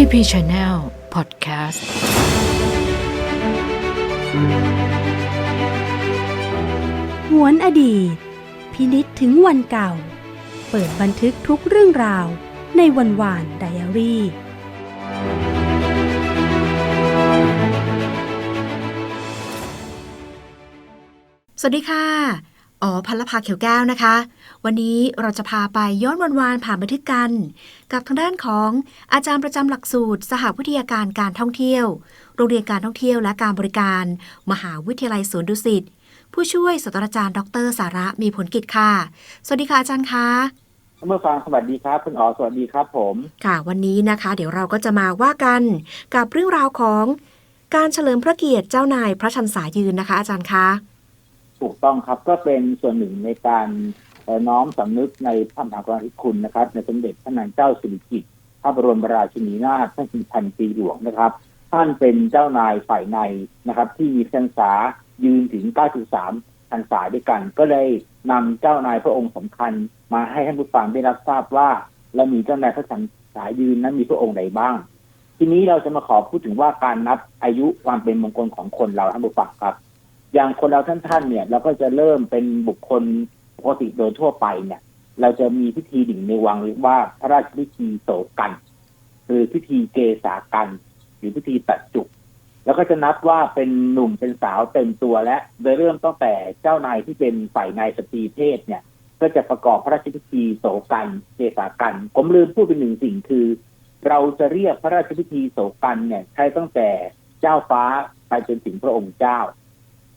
TP Channel Podcast หวนอดีต พินิษถึงวันเก่า เปิดบันทึกทุกเรื่องราวในวันวานไดอารี่ สวัสดีค่ะ อ๋อพันลภาเขียวแก้วนะคะ วันนี้เราจะพาไปย้อนวันวานผ่านบันทึกกัน กับทางด้านของอาจารย์ประจำหลักสูตร สหวิทยาการการท่องเที่ยว โรงเรียนการท่องเที่ยวและการบริการ มหาวิทยาลัยสวนดุสิตผู้ช่วยศาสตราจารย์ ดร สาระมีผลกิจค่ะ สวัสดีค่ะอาจารย์คะเมื่อฟังสวัสดีครับคุณอ๋อสวัสดีครับผม ค่ะ วันนี้นะคะ เดี๋ยวเราก็จะมาว่ากันกับเรื่องราวของการเฉลิมพระเกียรติเจ้านายพระชันษายืนนะคะ อาจารย์คะ ถูกต้องครับก็เป็นส่วนหนึ่งในการเอ่อ น้อมสำนึกในพระมหากรุณาธิคุณนะครับ ในสมเด็จพระนางเจ้าสิริกิติ์พระบรมราชินีนาถท่านสิพันปีหลวงนะครับ ท่านเป็นเจ้านายฝ่ายในนะครับ ที่มีพรรษายืนถึง 93พรรษาด้วยกัน ก็เลยนำเจ้านายพระองค์สำคัญ มาให้ท่านผู้ฟังได้รับทราบว่าเรามีเจ้านายพระชันษายืนนั้นมีพระองค์ใดบ้าง ทีนี้เราจะมาขอพูดถึงว่าการนับอายุความเป็นมงคลของคนเราท่านผู้ฟังครับ อย่างคนเราท่านๆเนี่ยเราก็จะเริ่มเป็นบุคคล ปกติโดยทั่วไปเนี่ย เราจะมีพิธีดิ่งในวังเรียกว่าพระราชพิธีโสกันหรือพิธีเกษากัน หรือพิธีตัดจุก แล้วก็จะนับว่าเป็นหนุ่มเป็นสาวเต็มตัวและโดยเริ่มตั้งแต่เจ้านายที่เป็นฝ่ายนายสตรีเพศเนี่ย ก็จะประกอบพระราชพิธีโสกันเกษากัน ผมลืมพูดเป็นหนึ่งสิ่งคือ เราจะเรียกพระราชพิธีโสกันเนี่ยใช้ตั้งแต่เจ้าฟ้าไปจนถึงพระองค์เจ้า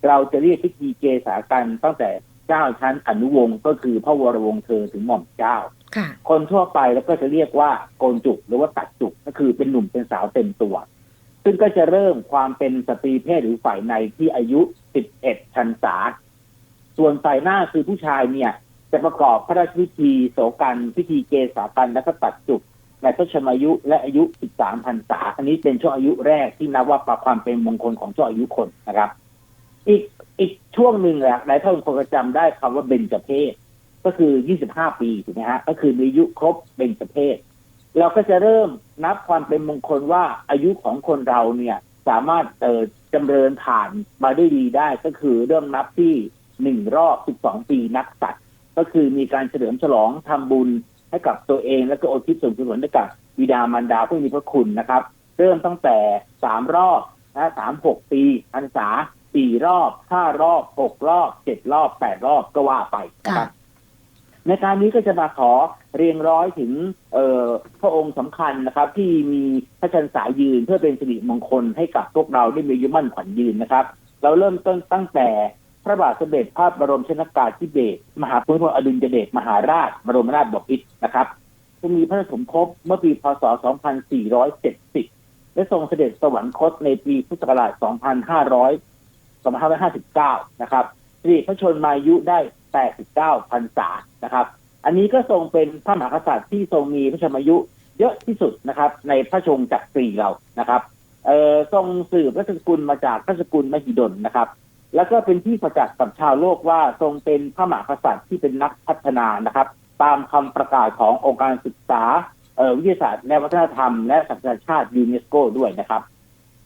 เราจะเรียกพิธีเกษากันตั้งแต่ เจ้าชั้นอนุวงศ์ก็คือพระวรวงศ์เธอถึงหม่อมเจ้า ค่ะ คนทั่วไปแล้วก็จะเรียกว่าโกนจุกหรือว่าตัดจุกก็คือเป็นหนุ่มเป็นสาวเต็มตัว ซึ่งก็จะเริ่มความเป็นสตรีเพศหรือฝ่ายในที่อายุ 11ชันษา ส่วนฝ่ายหน้าคือผู้ชายเนี่ย จะประกอบพระราชพิธีโสกันพิธีเกษากันและก็ตัดจุกในพระชนมายุและอายุ 13พรรษา อันนี้เป็นช่วงอายุแรกที่นับว่าประความเป็นมงคลของช่วงอายุคนนะครับ อีกอีกช่วงหนึ่งแหละหลายท่านคงจะจำได้คำว่าเบญจเพศก็คือ 25 ปีถูกไหมฮะ ก็คือมีอายุครบเบญจเพศเราก็จะเริ่มนับความเป็นมงคลว่าอายุของคนเราเนี่ย สามารถเอ่อจำเริญผ่านมาได้ดีได้ ก็คือเริ่มนับที่หนึ่งรอบ12 ปีนักสัตว์ก็คือมีการเฉลิมฉลองทำบุญให้กับตัวเองแล้วก็อุทิศส่วนกุศลให้กับบิดามารดาผู้มีพระคุณนะครับ เริ่มตั้งแต่สามรอบนะสามหกปีพรรษา สี่รอบห้ารอบหกรอบเจ็ดรอบแปดรอบก็ว่าไปนะครับในการนี้ก็จะมาขอเรียงร้อยถึง เอ่อพระองค์สำคัญนะครับ ที่มีพระชันษายืนเพื่อเป็นสิริมงคลให้กับพวกเราได้มีอายุมั่นขวัญยืนนะครับ เราเริ่มต้นตั้งแต่พระบาทสมเด็จพระบรมชนกาธิเบศรมหาภูมิพลอดุลยเดชมหาราช บรมนาถบพิตรนะครับซึ่งมีพระสมภพเมื่อปีพศ 2470 และทรงเสด็จสวรรคตในปีพุทธศักราช2500 2559 นะครับสิริพระชนมายุได้ 89พรรษานะครับ อันนี้ก็ทรงเป็นพระมหากษัตริย์ที่ทรงมีพระชนมายุเยอะที่สุดนะครับ ในพระชงจักรีเรานะครับเอ่อทรงสืบราชสกุลมาจากราชสกุลมหิดลนะครับ แล้วก็เป็นที่ประจักษ์กับชาวโลกว่าทรงเป็นพระมหากษัตริย์ที่เป็นนักพัฒนานะครับ ตามคำประกาศขององค์การศึกษาเอ่อวิทยาศาสตร์และวัฒนธรรมและสัญชาชาติยูเนสโกด้วยนะครับ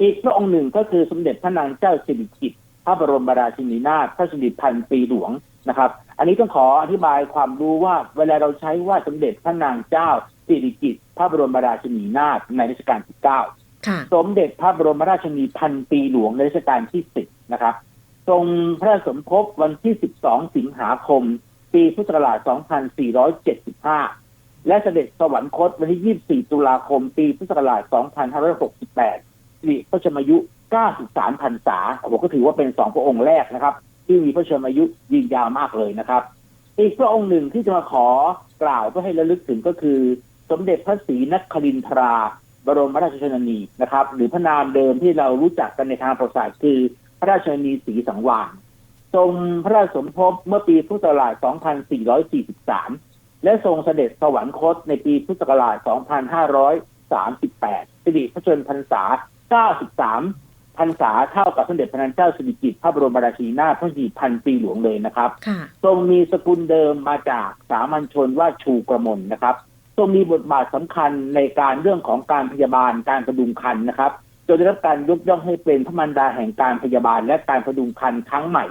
อีกพระองค์หนึ่งก็คือสมเด็จพระนางเจ้าสิริกิติ์ พระบรมราชินีนาถพระสิริพันปีหลวงนะครับ อันนี้ต้องขออธิบายความรู้ว่าเวลาเราใช้ว่าสมเด็จพระนางเจ้าสิริกิติ์พระบรมราชินีนาถในรัชกาลที่เก้าค่ะสมเด็จพระบรมราชินีพันปีหลวงในรัชกาลที่สิบนะครับ ทรงพระสมภพวันที่ 12 สิงหาคม ปีพุทธศักราช 2475 และเสด็จสวรรคตวันที่ 24 ตุลาคม ปีพุทธศักราช 2568สิริพระชนมายุ 93พรรษาผมก็ถือว่าเป็นสองพระองค์แรกนะครับ ที่มีพระชนมายุยืนยาวมากเลยนะครับ อีกพระองค์หนึ่งที่จะมาขอกล่าวเพื่อให้ระลึกถึงก็คือ สมเด็จพระศรีนครินทรา บรมราชชนนีนะครับ หรือพระนามเดิมที่เรารู้จักกันในทางประวัติศาสตร์คือพระราชชนนีศรีสังวานทรงพระราชสมภพเมื่อปีพุทธศักราช 2443 และทรงเสด็จสวรรคตในปีพุทธศักราช 2538 สิริพระชนพรรษา 93 พรรษาเท่ากับสมเด็จพระนางเจ้าสิริกิติ์พระบรมราชินีนาถพระสี่พันปีหลวงเลยนะครับ ค่ะ ทรงมีสกุลเดิมมาจากสามัญชนว่าชูกระมนนะครับทรงมีบทบาทสำคัญในการเรื่องของการพยาบาลการพดุงคันนะครับจนได้รับการยกย่องให้เป็นพระมารดาแห่งการพยาบาล และการพดุงคันครั้งใหม่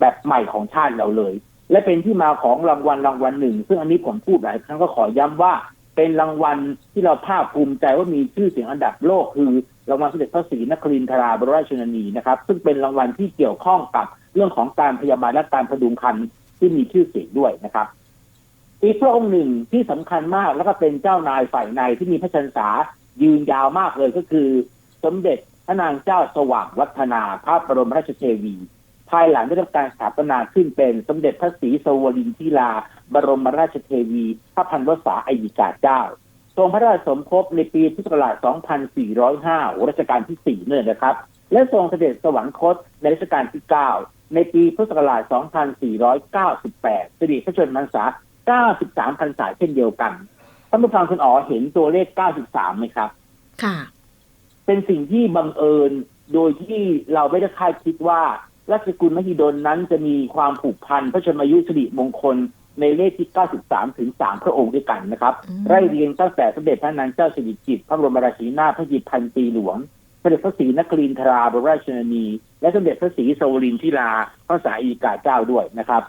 แบบใหม่ของชาติเราเลย และเป็นที่มาของรางวัลรางวัลหนึ่ง ซึ่งอันนี้ผมพูดหลายครั้งก็ขอย้ำว่า เป็นรางวัลที่เราภาคภูมิใจว่ามีชื่อเสียงอันดับโลกคือ รางวัลสมเด็จพระศรีนครินทราบรมราชชนนีนะครับ ซึ่งเป็นรางวัลที่เกี่ยวข้องกับเรื่องของการพยาบาลและการพดุงคันที่มีชื่อเสียงด้วยนะครับ อีกพระองค์หนึ่งที่สำคัญมากแล้วก็เป็นเจ้านายฝ่ายในที่มีพระชนษายืนยาวมากเลยก็คือ สมเด็จพระนางเจ้าสว่างวัฒนาพระบรมราชเทวี ภายหลังได้รับการสถาปนาขึ้นเป็นสมเด็จพระศรีสวรินทิลาบรมราชเทวี พระพันวษาอัยกาเจ้า รงพระราชสมภพในปีพุทธศักราช 2405 รัชกาลที่ 4 เนี่ยนะครับ และทรงเสด็จสวรรคตในรัชกาลที่ 9 ในปีพุทธศักราช 2498สิริพระชนมพรรษา 93 พรรษาเช่นเดียวกันท่านผู้ฟังคุณอ๋อเห็นตัวเลข 93 ไหมครับ ค่ะ เป็นสิ่งที่บังเอิญโดยที่เราไม่ได้คาดคิดว่าราชกุลมหิดลนั้นจะมีความผูกพันพระชนมายุสิริมงคล ในเลขที่ 93 ถึง 3 พระองค์ด้วยกันนะครับอืมไล่เรียงตั้งแต่สมเด็จพระนางเจ้าสิริกิติ์พระบรมราชินีนาถพระหยิบพันปีหลวงสมเด็จพระศรีนครินทราบรมราชชนนี และสมเด็จพระศรีสวรินทิราพระสาอีกาเจ้าด้วยนะครับ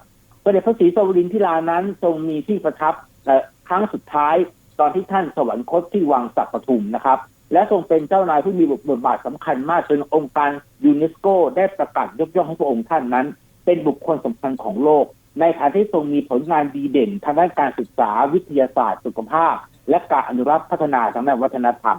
สมเด็จพระศรีสวรินทิรานั้นทรงมีที่ประทับเอ่อครั้งสุดท้ายตอนที่ท่านสวรรคตที่วังสักปทุมนะครับ และทรงเป็นเจ้านายผู้มีบทบาทสำคัญมากจนองค์การยูเนสโก ได้ประกาศยกย่องให้พระองค์ท่านนั้น เป็นบุคคลสำคัญของโลก ในฐานะที่ทรงมีผลงานดีเด่นทางด้านการศึกษาวิทยาศาสตร์ สุขภาพ และการอนุรักษ์พัฒนาทางด้านวัฒนธรรม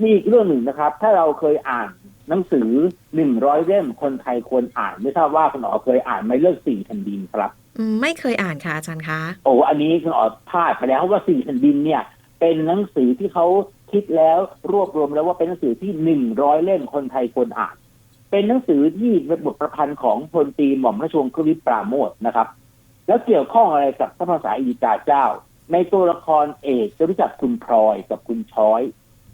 มีอีกเรื่องหนึ่งนะครับ ถ้าเราเคยอ่านหนังสือหนึ่งร้อยเล่มคนไทยควรอ่าน ไม่ทราบว่าคุณอ๋อเคยอ่านไหมเรื่องสี่แผ่นดินครับอืมไม่เคยอ่านค่ะอาจารย์คะโอ้อันนี้คุณอ๋อพลาดไปแล้วเพราะว่าสี่แผ่นดินเนี่ย เป็นหนังสือที่เขาคิดแล้วรวบรวมแล้วว่าเป็นหนังสือที่หนึ่งร้อยเล่มคนไทยควรอ่าน เป็นหนังสือที่เป็นบทประพันธ์ของพลตรีหม่อมราชวงศ์คริปปราโมทนะครับ แล้วเกี่ยวข้องอะไรกับพระภาษาอีกาเจ้า ในตัวละครเอกจะรู้จักคุณพลอยกับคุณช้อย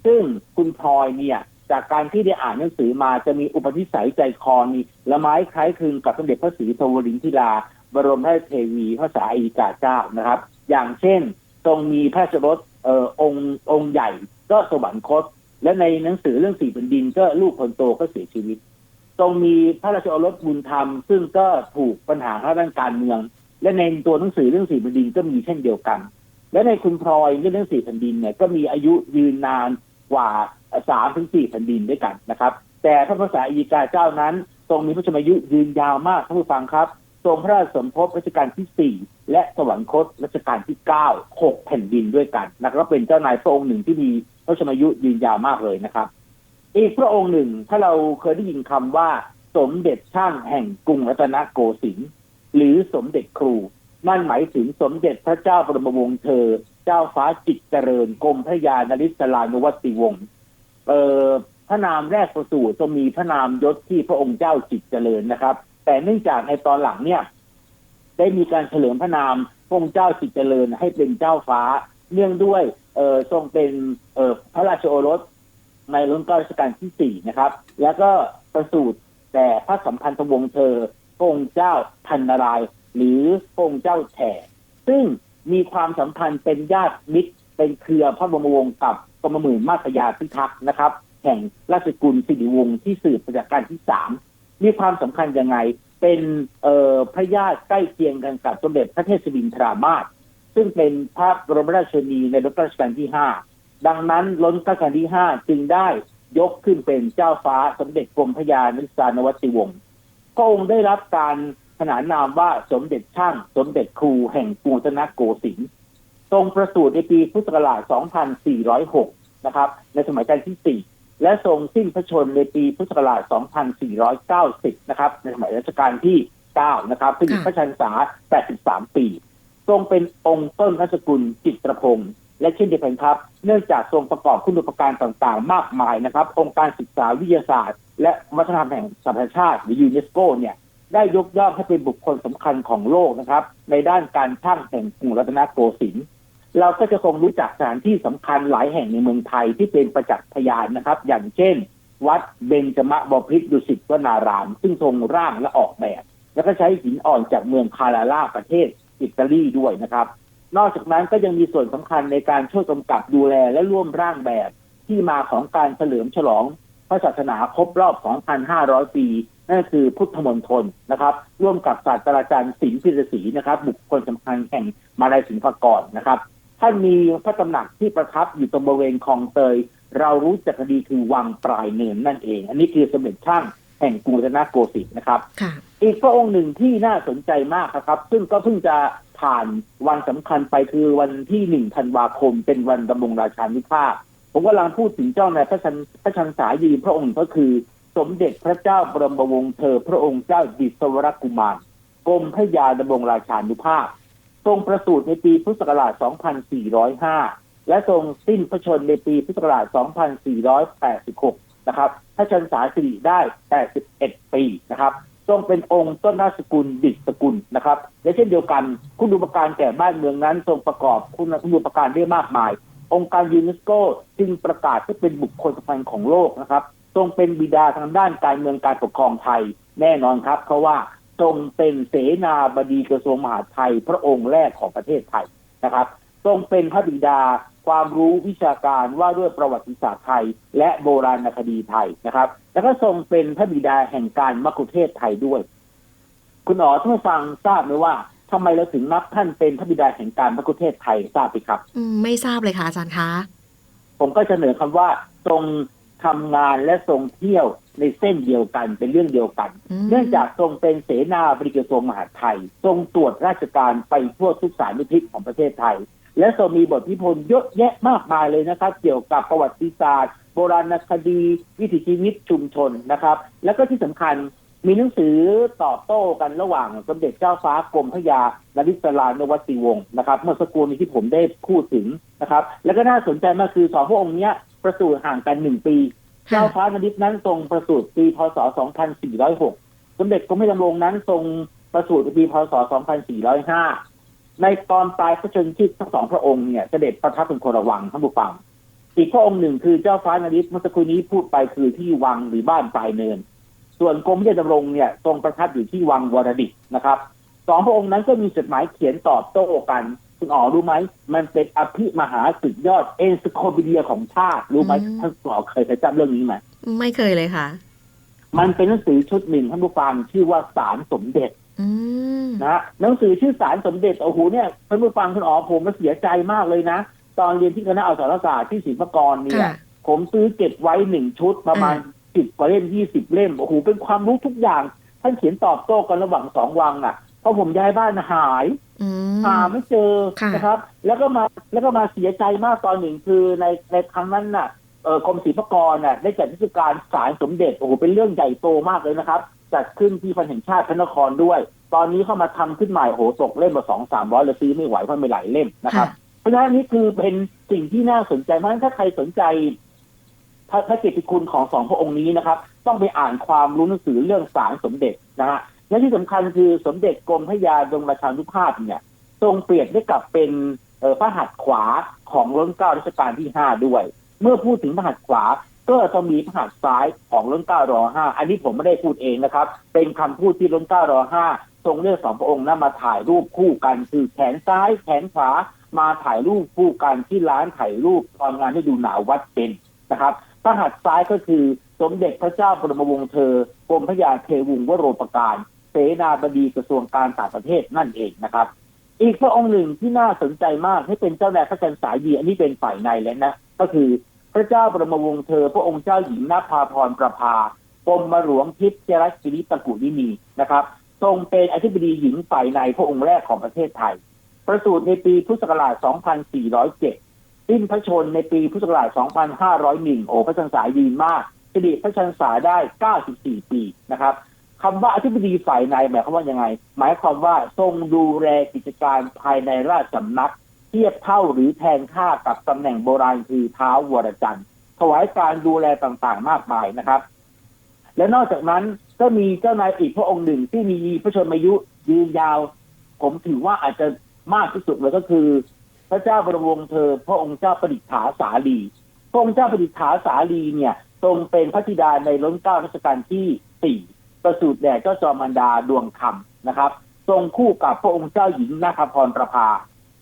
ซึ่งคุณพลอยเนี่ยจากการที่ได้อ่านหนังสือมาจะมีอุปนิสัยใจคอมีละไม้คล้ายคลึงกับสมเด็จพระศรีสวรินทิราบรมราชเทวีพระษาอีกาเจ้านะครับ อย่างเช่น ทรงมีพระราชรถเอ่อองค์องค์ใหญ่ก็สวรรคต และในหนังสือเรื่องสี่แผ่นดินก็ลูกคนโตก็เสียชีวิต ทรงมีพระราชโอรสบุญธรรม ซึ่งก็ถูกปัญหาทางด้านการเมือง และในตัวหนังสือเรื่องสี่แผ่นดินก็มีเช่นเดียวกัน และในคุณพลอยเรื่องสี่แผ่นดินเนี่ยก็มีอายุยืนนานกว่าสามถึงสี่แผ่นดินด้วยกันนะครับ แต่พระภาษาอีกาเจ้านั้น ทรงมีพระชนมายุยืนยาวมากท่านผู้ฟังครับ ทรงพระราชสมภพรัชกาลที่สี่และสวรรคตรัชกาลที่เก้าหกแผ่นดินด้วยกันนะครับเป็นเจ้านายพระองค์หนึ่งที่มีพระชนมายุยืนยาวมากเลยนะครับ อีกพระองค์หนึ่งถ้าเราเคยได้ยินคำว่า สมเด็จช่างแห่งกรุงรัตนโกสินทร์หรือสมเด็จครู นั่นหมายถึงสมเด็จพระเจ้าบรมวงศ์เธอ เจ้าฟ้าจิตรเจริญกรมพระยานริศลานุวัติวงศ์เอ่อพระนามแรกประสูติจะมีพระนามยศที่พระองค์เจ้าจิตรเจริญนะครับ แต่เนื่องจากในตอนหลังเนี่ย ได้มีการเฉลิมพระนามพระองค์เจ้าจิตรเจริญให้เป็นเจ้าฟ้า เนื่องด้วยเอ่อทรงเป็นเอ่อพระราชโอรส ในรุ่นก้ารัชกาลที่สี่นะครับ แล้วก็ประสูติแต่พระสัมพันธวงศ์เธอพระองค์เจ้าพันนารายหรือพระองค์เจ้าแฉซึ่งมีความสัมพันธ์เป็นญาติมิตรเป็นเครือพระบรมวงศ์กับกรมหมื่นมาสยาพิทักษ์นะครับ แห่งราชกุลสิริวงศ์ที่สืบมาจากการที่สามมีความสำคัญยังไงเป็นเอ่อพระญาติใกล้เคียงกันกับสมเด็จพระเทพสิรินทรามาศซึ่งเป็นพระบรมราชชนีในรัชกาลที่ห้า ดังนั้นล้นรัชกาลที่ห้าจึงได้ยกขึ้นเป็นเจ้าฟ้าสมเด็จกรมพระยานิสานวัติวงศ์พระองค์ได้รับการขนานนามว่าสมเด็จช่าง สมเด็จครูแห่งกรุงรัตนโกสินทร์ทรงประสูติในปีพุทธศักราช 2406 นะครับ ในสมัยรัชกาลที่ 4 และทรงสิ้นพระชนในปีพุทธศักราช 2490 นะครับ ในสมัยรัชกาลที่ 9 นะครับซึ่งพระชันษา 83 ปี ทรงเป็นองค์ต้นราชกุลจิตรพงศ์ และเช่นเดียวกันครับ เนื่องจากทรงประกอบคุณูปการต่างๆ มากมายนะครับ องค์การศึกษาวิทยาศาสตร์ และวัฒนธรรมแห่งสหประชาชาติหรือยูเนสโกเนี่ยได้ยกย่องให้เป็นบุคคลสำคัญของโลกนะครับ ในด้านการช่างแห่งกรุงรัตนโกสินทร์เราก็จะคงรู้จักสถานที่สำคัญหลายแห่งในเมืองไทยที่เป็นประจักษ์พยานนะครับ อย่างเช่น วัดเบญจมบพิตรดุสิตวนาราม ซึ่งทรงร่างและออกแบบ แล้วก็ใช้หินอ่อนจากเมืองคาราลาประเทศอิตาลีด้วยนะครับ นอกจากนั้นก็ยังมีส่วนสำคัญในการช่วยกำกับดูแลและร่วมร่างแบบที่มาของการเฉลิมฉลอง พระศาสนาครบรอบ 2,500 ปี นั่นคือพุทธมณฑลนะครับ ร่วมกับศาสตราจารย์ศิลป์พิรศรีนะครับ บุคคลสำคัญแห่งมาลายศิลปากรนะครับ ท่านมีพระตำหนักที่ประทับอยู่ตรงบริเวณคลองเตย เรารู้จักคดีคือวังปลายเนินนั่นเอง อันนี้คือสมเด็จช่างแห่งกรุงรัตนโกสินทร์นะครับค่ะอีกพระองค์หนึ่งที่น่าสนใจมากนะครับ ซึ่งก็เพิ่งจะ ผ่านวันสำคัญไปคือวันที่หนึ่งธันวาคม เป็นวันดำรงราชานุภาพ ผมกำลังพูดถึงเจ้านายพระชันพระชันสายดีพระองค์ก็คือ สมเด็จพระเจ้าบรมวงศ์เธอ พระองค์เจ้าดิศวรกุมารกรมพระยาดำรงราชานุภาพ ทรงประสูติในปีพุทธศักราช 2405 และทรงสิ้นพระชนในปีพุทธศักราช 2486 นะครับพระชันษาสิริได้ 81 ปีนะครับ ทรงเป็นองค์ต้นราสกุลดิษสกุลนะครับและเช่นเดียวกัน คุณูปการแก่บ้านเมืองนั้นทรงประกอบคุณคุณูปการได้มากมาย องค์การยูเนสโกจึงประกาศให้เป็นบุคคลสำคัญของโลกนะครับทรงเป็นบิดาทางด้านการเมืองการปกครองไทยแน่นอนครับ เพราะว่าทรงเป็นเสนาบดีกระทรวงมหาดไทย พระองค์แรกของประเทศไทยนะครับทรงเป็นพระบิดา ความรู้วิชาการว่าด้วยประวัติศาสตร์ไทย และโบราณคดีไทยนะครับ แล้วก็ทรงเป็นพระบิดาแห่งการมัคคุเทศก์ไทยด้วย คุณอ๋อท่านผู้ฟังทราบไหมว่าทำไมเราถึงนับท่านเป็นพระบิดาแห่งการมัคคุเทศก์ไทยทราบไหมครับอืมไม่ทราบเลยค่ะอาจารย์คะผมก็เสนอคำว่าทรงทำงานและทรงเที่ยวในเส้นเดียวกันเป็นเรื่องเดียวกันอืมเนื่องจากทรงเป็นเสนาบดีกระทรวงมหาดไทย ทรงตรวจราชการไปทั่วทุกสารทิศของประเทศไทยและทรงมีบทพิพนธ์เยอะแยะมากมายเลยนะครับ เกี่ยวกับประวัติศาสตร์ โบราณคดี วิถีชีวิตชุมชนนะครับ แล้วก็ที่สำคัญมีหนังสือตอบโต้กันระหว่างสมเด็จเจ้าฟ้ากรมพระยานริศรานวัติวงศ์นะครับเมื่อสักครู่นี้ที่ผมได้พูดถึงนะครับ แล้วก็น่าสนใจมากคือสองพระองค์เนี้ยประสูติห่างกันหนึ่งปี เจ้าฟ้านริศนั้นทรงประสูติปีพศ 2406 สมเด็จกรมพระยาดำรงนั้นทรงประสูติปีพศ 2405 ในตอนปลายพระชนชีพทั้งสองพระองค์เนี่ยเสด็จประทับเป็นคนระวังท่านผู้ฟังอีกพระองค์หนึ่งคือเจ้าฟ้านริศเมื่อสักครู่นี้พูดไปคือที่วังหรือบ้านปลายเนิน ส่วนกรมพระยาดำรงเนี่ยทรงประทับอยู่ที่วังวรดิตนะครับสองพระองค์นั้นก็มีจดหมายเขียนตอบโต้กันคุณอ๋อรู้ไหม มันเป็นอภิมหาสุดยอดเอนซิโคปีเดียของชาติ รู้ไหมอืมท่านคุณอ๋อเคยเคยจำเรื่องนี้ไหมไม่เคยเลยค่ะ มันเป็นหนังสือชุดหนึ่งท่านผู้ฟังชื่อว่าสารสมเด็จอืม นะฮะหนังสือชื่อสารสมเด็จโอ้โหเนี่ยท่านผู้ฟังคุณอ๋อผมมาเสียใจมากเลยนะ ตอนเรียนที่คณะอักษรศาสตร์ที่ศิลปากรเนี่ยค่ะผมซื้อเก็บไว้หนึ่งชุดประมาณสิบกว่าเล่มยี่สิบเล่มโอ้โหเป็นความรู้ทุกอย่าง ท่านเขียนตอบโต้กันระหว่างสองวังอะพอผมย้ายบ้านหายอืมหาไม่เจอค่ะนะครับ แล้วก็มาแล้วก็มาเสียใจมากตอนหนึ่งคือในในครั้งนั้นน่ะเออ กรมศิลปากรน่ะได้จัดเทศกาลสารสมเด็จโอ้โหเป็นเรื่องใหญ่โตมากเลยนะครับ จัดขึ้นที่พันแห่งชาติพระนครด้วย ตอนนี้เข้ามาทำขึ้นใหม่โอ้โหตกเล่มมาสองสามร้อยเลยซื้อไม่ไหวเพราะไม่หลายเล่มนะครับค่ะเพราะฉะนั้นอันนี้คือเป็นสิ่งที่น่าสนใจมากถ้าใครสนใจพระพระเกียรติคุณของสองพระองค์นี้นะครับ ต้องไปอ่านความรู้หนังสือเรื่องสารสมเด็จนะฮะและที่สำคัญคือสมเด็จกรมพระยาดงราชานุภาพเนี่ยทรงเปรียบได้กับเป็นเอ่อพระหัตถ์ขวาของรัชกาลรัชกาลที่ห้าด้วย เมื่อพูดถึงพระหัตถ์ขวา ก็จะมีพระหัตถ์ซ้ายของรัชการอห้าอันนี้ผมไม่ได้พูดเองนะครับ เป็นคำพูดที่รัชการอห้าทรงเลือกสองพระองค์นั้นมาถ่ายรูปคู่กันคือแขนซ้ายแขนขวามาถ่ายรูปคู่กันที่ร้านถ่ายรูปตอนงานที่ดูหนาววัดเป็นนะครับพระหัตถ์ซ้ายก็คือสมเด็จพระเจ้าบรมวงศ์เธอกรมพระยาเทวุงวโรปการเสนาบดีกระทรวงการต่างประเทศนั่นเองนะครับ อีกพระองค์หนึ่งที่น่าสนใจมากให้เป็นเจ้านายพระจันสายดีอันนี้เป็นฝ่ายในแล้วนะ ก็คือพระเจ้าบรมวงศ์เธอ พระองค์เจ้าหญิงนภาพรประภากรมหลวงทิพย์เจรกิริตกุลินีนะครับ ทรงเป็นอธิบดีหญิงฝ่ายในพระองค์แรกของประเทศไทย ประสูติในปีพุทธศักราช 2407 สิ้นพระชนในปีพุทธศักราช 2501 โอ้พระจันสายดีมากสิริพระชันษาได้ 94 ปีนะครับคำว่าอธิบดีฝ่ายในหมายความว่ายังไง หมายความว่าทรงดูแลกิจการภายในราชสำนัก เทียบเท่าหรือแทนค่ากับตำแหน่งโบราณคือเท้าวรจันทร์ถวายการดูแลต่างๆ มากมายนะครับ และนอกจากนั้นก็มีเจ้านายอีกพระองค์หนึ่งที่มีพระชนมายุยืนยาว ผมถือว่าอาจจะมากที่สุดเลยก็คือ พระเจ้าบรมวงศ์เธอ พระองค์เจ้าประดิษฐาสาลีพระองค์เจ้าประดิษฐาสาลีเนี่ย ทรงเป็นพระธิดาในล้นเก้ารัชกาลที่สี่ประสูติแด่เจ้าจอมันดาดวงคำนะครับ ทรงคู่กับพระองค์เจ้าหญิงนาคพรประภา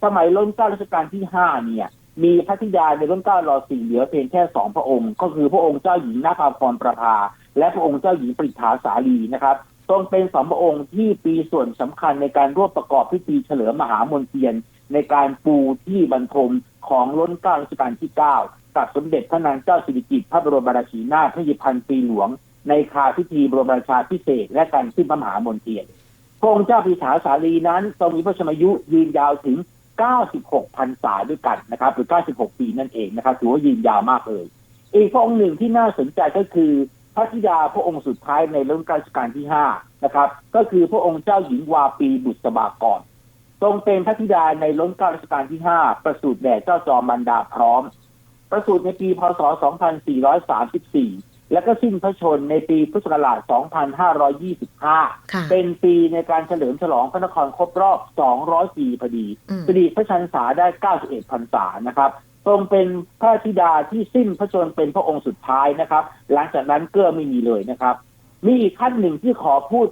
สมัยรัชการัชกาลที่ห้าเนี่ย มีพระธิดาในรัชการอสี่เหลือเพียงแค่สองพระองค์ ก็คือพระองค์เจ้าหญิงนาภาพรประภา และพระองค์เจ้าหญิงปริฐาสาลีนะครับทรงเป็นสองพระองค์ที่ปีส่วนสำคัญในการร่วมประกอบพิธีเฉลิมมหามนเทียน ในการปูที่บรรทมของล้นเกล้ารัชกาลที่เก้ากับสมเด็จพระนางเจ้าสิริกิติ์พระบรมราชินีนาถพระยิพันปีหลวง ในคาพิธีบรมราชาพิเศษ และการขึ้นพระมหามนเทียนพระองค์เจ้าปีฐาสาลีนั้นทรงมีพระชนมายุยืนยาวถึง 96พรรษาด้วยกันนะครับ หรือ 96 ปีนั่นเองนะครับ ถือว่ายืนยาวมากเลย อีกพระองค์หนึ่งที่น่าสนใจก็คือพระธิดาพระองค์สุดท้ายในรัชกาลรัชกาลที่ 5 นะครับ ก็คือพระองค์เจ้าหญิงวาปีบุษบากรทรงเป็นพระธิดาในรัชกาลรัชกาลที่ 5 ประสูติแด่เจ้าจอมมันดาพร้อม ประสูติในปีพศ 2434 แล้วก็สิ้นพระชนในปีพุทธศักราช 2525ค่ะเป็นปีในการเฉลิมฉลองพระนครครบรอบ 200 ปีพอดีอืมสิริพระชันษาได้ 91พรรษานะครับทรงเป็นพระธิดาที่สิ้นพระชนเป็นพระองค์สุดท้ายนะครับ หลังจากนั้นเกื้อไม่มีเลยนะครับ มีอีกขั้นหนึ่งที่ขอพูด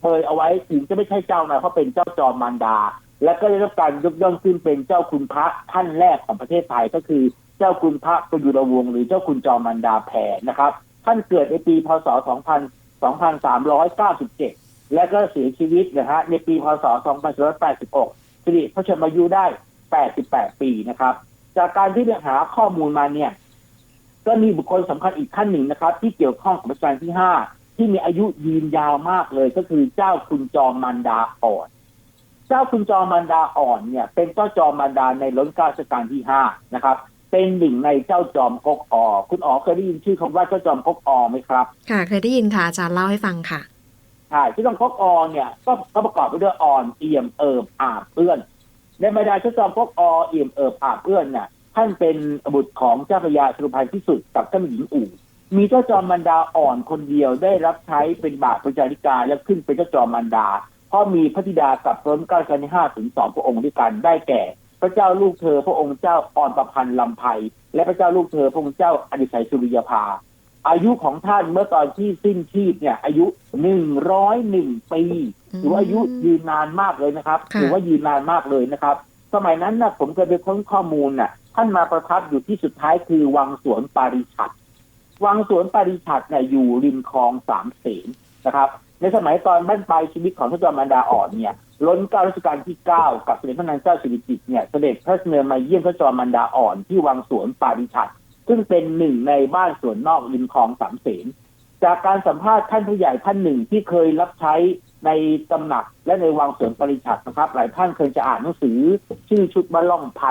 เปยเอาไว้ถึงจะไม่ใช่เจ้านายเพราะเป็นเจ้าจอมมารดา และก็ได้รับการยกย่องขึ้นเป็นเจ้าคุณพระท่านแรกของประเทศไทยก็คือเจ้าคุณพระประยุรวงศ์หรือเจ้าคุณจอมมารดาแผ่นะครับ ท่านเกิดในปีพศ 2000 2397 และก็เสียชีวิตนะฮะในปีพศ 2486สิริพระชนมายุได้ 88 ปีนะครับ จากการที่ไปหาข้อมูลมาเนี่ย ก็มีบุคคลสำคัญอีกท่านหนึ่งนะครับ ที่เกี่ยวข้องกับรัชกาลที่ 5 ที่มีอายุยืนยาวมากเลยก็คือเจ้าคุณจอมมันดาอ่อนเจ้าคุณจอมมันดาอ่อนเนี่ย เป็นเจ้าจอมมันดาในรัชกาลรัชกาลที่5นะครับ เป็นหนึ่งในเจ้าจอมก๊กอคุณอ๋อเคยได้ยินชื่อคำว่าเจ้าจอมก๊กอไหมครับ ค่ะเคยได้ยินค่ะอาจารย์เล่าให้ฟังค่ะใช่ที่ต้องพกอเนี่ยก็ก็ประกอบไปด้วยอ่อนเอี่ยมเอิบอาบเอื้อน ในบรรดาชุดจอมพกอเอี่ยมเอิบอาบเอื้อนเนี่ยท่านเป็นบุตรของเจ้าพระยาสุรพันธ์ที่สุดกับเจ้าหญิงอู่ มีเจ้าจอมมันดาอ่อนคนเดียวได้รับใช้เป็นบาทประจาริกาและขึ้นเป็นเจ้าจอมมันดา เพราะมีพระธิดากับร้นเก้าชั้นห้าถึงสองพระองค์ด้วยกันได้แก่ พระเจ้าลูกเธอ พระองค์เจ้าอ่อนประพันธ์ลำไพและพระเจ้าลูกเธอ พระองค์เจ้าอดิศัยสุริยภา อายุของท่านเมื่อตอนที่สิ้นชีพเนี่ย อายุหนึ่งร้อยหนึ่งปีถือว่าอายุยืนนานมากเลยนะครับค่ะถือว่ายืนนานมากเลยนะครับ สมัยนั้นนะผมเคยไปค้นข้อมูลน่ะ ท่านมาประทับอยู่ที่สุดท้ายคือวังสวนปาริชัดวังสวนปาริชัดเนี่ยอยู่ริมคลองสามเสนนะครับ ในสมัยตอนบ้านปลายชีวิตของพระจอมมารดาอ่อนเนี่ยล้นเกล้ารัชกาลที่เก้ากับสมเด็จพระนางเจ้าสิริกิติ์เนี่ยเสด็จพระเสด็จมาเยี่ยมพระจอมมารดาอ่อนที่วังสวนปาริชัดซึ่งเป็นหนึ่งในบ้านสวนนอกริมคลองสามเสนจากการสัมภาษณ์ท่านผู้ใหญ่ท่านหนึ่งที่เคยรับใช้ในตำหนักและในวังสวนปริชัดนะครับ หลายท่านเคยจะอ่านหนังสือ ชื่อชุดมะล่องไพร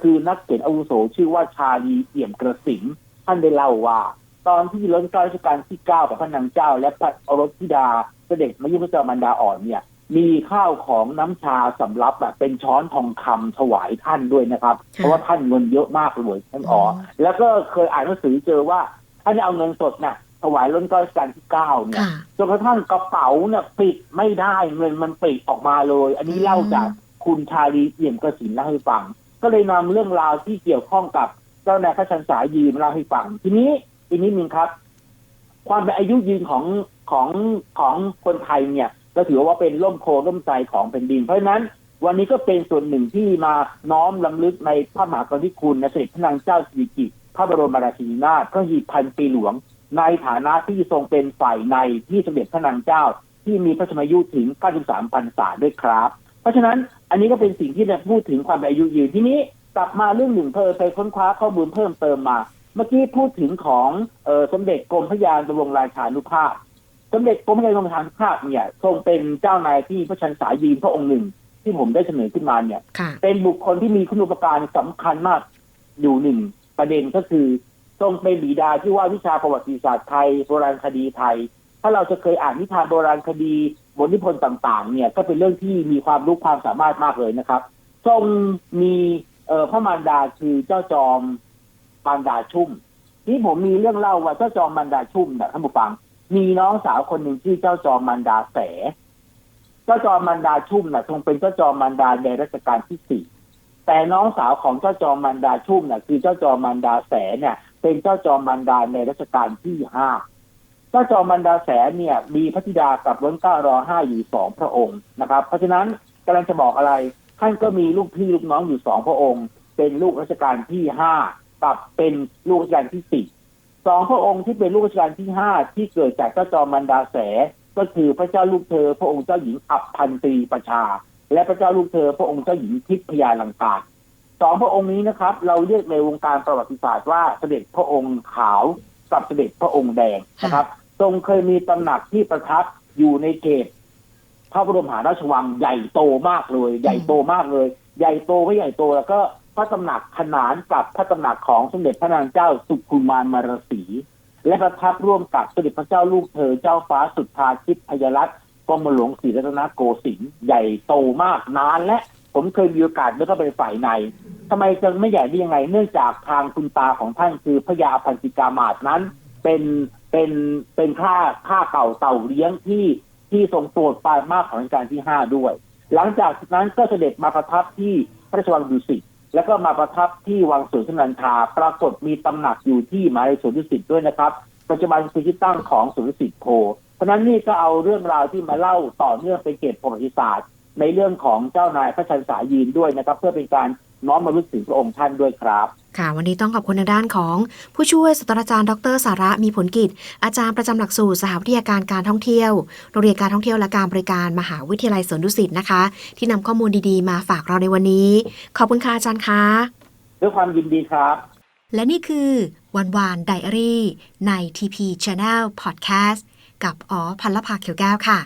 คือนักเขียนอาวุโสชื่อว่าชาลีเอี่ยมกระสิงท่านได้เล่าว่า ตอนที่รัชกาลรัชกาลที่เก้ากับพระนางเจ้า และพระโอรสธิดาเสด็จมาเยี่ยมพระเจ้ามันดาอ่อนเนี่ยมีข้าวของน้ำชาสำรับแบบเป็นช้อนทองคำถวายท่านด้วยนะครับ เพราะว่าท่านเงินเยอะมากเลยท่านอ๋อแล้วก็เคยอ่านหนังสือเจอว่าท่านเอาเงินสดน่ะถวายรัชกาลรัชกาลที่เก้าเนี่ยค่ะจนกระทั่งกระเป๋าเนี่ยปิดไม่ได้เงินมันปิดออกมาเลย อันนี้อืมเล่าจากคุณชาลีเอี่ยมกระสินเล่าให้ฟัง ก็เลยนำเรื่องราวที่เกี่ยวข้องกับเจ้านายพระชันษายืนมาเล่าให้ฟัง ทีนี้ อีกนิดนึงครับ ความเป็นอายุยืนของของของคนไทยเนี่ยก็ถือว่าเป็นร่มโพร่มใจของแผ่นดิน เพราะฉะนั้นวันนี้ก็เป็นส่วนหนึ่งที่มาน้อมลำลึกในพระมหากรุณาธิคุณในเสด็จพระนางเจ้าสิริกิติ์พระบรมราชินีนาถพระหีพันปีหลวง ในฐานะที่ทรงเป็นฝ่ายในที่สมเด็จพระนางเจ้า ที่มีพระชนมายุถึง 93พรรษาด้วยครับ เพราะฉะนั้นอันนี้ก็เป็นสิ่งที่จะพูดถึงความเป็นอายุยืนที่นี้กลับมาเรื่องหนึ่งเพอไปค้นคว้าข้อมูลเพิ่มเติมมา เมื่อกี้พูดถึงของเออสมเด็จกรมพระยานบรมราชานุภาพ สมเด็จกรมพระยานบรมราชานุภาพเนี่ย ทรงเป็นเจ้านายที่พระชันษายืนพระองค์หนึ่ง ที่ผมได้เสนอขึ้นมาเนี่ยค่ะเป็นบุคคลที่มีคุณูปการสำคัญมากอยู่หนึ่งประเด็นก็คือ ทรงเป็นบิดาที่ว่าวิชาประวัติศาสตร์ไทยโบราณคดีไทย ถ้าเราจะเคยอ่านนิทานโบราณคดีบทนิพนธ์ต่าง ๆ เนี่ยก็เป็นเรื่องที่มีความรู้ความสามารถมากเลยนะครับ ทรงมีเอ่อพระมารดาคือเจ้าจอม มารดาชุ่มที่ผมมีเรื่องเล่าว่าเจ้าจอมมารดาชุ่มนะท่านผู้ฟัง มีน้องสาวคนหนึ่งชื่อเจ้าจอมมารดาแส เจ้าจอมมารดาชุ่มนะทรงเป็นเจ้าจอมมารดาในรัชกาลที่สี่แต่น้องสาวของเจ้าจอมมันดาชุ่มน่ะคือเจ้าจอมมันดาแสเนี่ย เป็นเจ้าจอมมันดาในรัชกาลที่ห้าเจ้าจอมมันดาแสเนี่ย มีพระธิดากับล้นเก้ารอห้าอยู่สองพระองค์นะครับ เพราะฉะนั้นกำลังจะบอกอะไรท่านก็มีลูกพี่ลูกน้องอยู่สองพระองค์ เป็นลูกรัชกาลที่ห้า กับเป็นลูกรัชกาลที่สิบสองพระองค์ที่เป็นลูกรัชกาลที่ห้าที่เกิดจากเจ้าจอมมันดาแส ก็คือพระเจ้าลูกเธอ พระองค์เจ้าหญิงอับพันตรีประชา และพระเจ้าลูกเธอ พระองค์เจ้าหญิงทิพยาลังกาสองพระองค์นี้นะครับ เราเรียกในวงการประวัติศาสตร์ว่าเสด็จพระองค์ขาวกับเสด็จพระองค์แดงนะครับ ทรงเคยมีตำหนักที่ประทับอยู่ในเขตพระบรมหาราชวังใหญ่โตมากเลย ใหญ่โตมากเลย ใหญ่โตไม่ใหญ่โตแล้วก็ ระตำหนักขนานกับพระตำหนักของสมเด็จพระนางเจ้าสุขุมารมารสี และประทับร่วมกับสมเด็จพระเจ้าลูกเธอเจ้าฟ้าสุดทาทิพย์พยรัตน์กรมหลวงศรีรัตนโกสินทร์ใหญ่โตมากนานและผมเคยมีโอกาสได้เข้าไปฝ่ายในทำไมจะไม่ใหญ่ได้ยังไง เนื่องจากทางคุณตาของท่านคือพระยาพันธิกามาศนั้น เป็นเป็นเป็นค่าค่าเก่าเต่าเลี้ยงที่ที่ทรงโปรดปรานมากของรัชกาลที่ห้าด้วย หลังจากนั้นก็เสด็จมาประทับที่พระราชวังดุสิต แล้วก็มาประทับที่วังสวนสุนันทาปรากฏมีตำหนักอยู่ที่มหาวิทยาลัยสวนดุสิตด้วยนะครับ ปัจจุบันคือที่ตั้งของสวนดุสิตโพเพราะนั้นนี่ก็เอาเรื่องราวที่มาเล่าต่อเนื่องเป็นเกตประวัติศาสตร์ ในเรื่องของเจ้านายพระชันษายีนด้วยนะครับ เพื่อเป็นการ น้อมมาลึกถึงพระองค์ท่านด้วยครับ ค่ะ วันนี้ต้องขอบคุณในด้านของ ผู้ช่วยศาสตราจารย์ ดร สาระมีผลกิจ อาจารย์ประจำหลักสูตรสหวิทยาการการท่องเที่ยวโรงเรียนการท่องเที่ยวและการบริการมหาวิทยาลัยสวนดุสิตนะคะ ที่นำข้อมูลดีๆ มาฝากเราในวันนี้ ขอบคุณค่ะอาจารย์คะด้วยความยินดีครับ และนี่คือวันวานไดอารี่ใน TP Channel Podcast กับอ๋อพันละภาเขียวแก้วค่ะ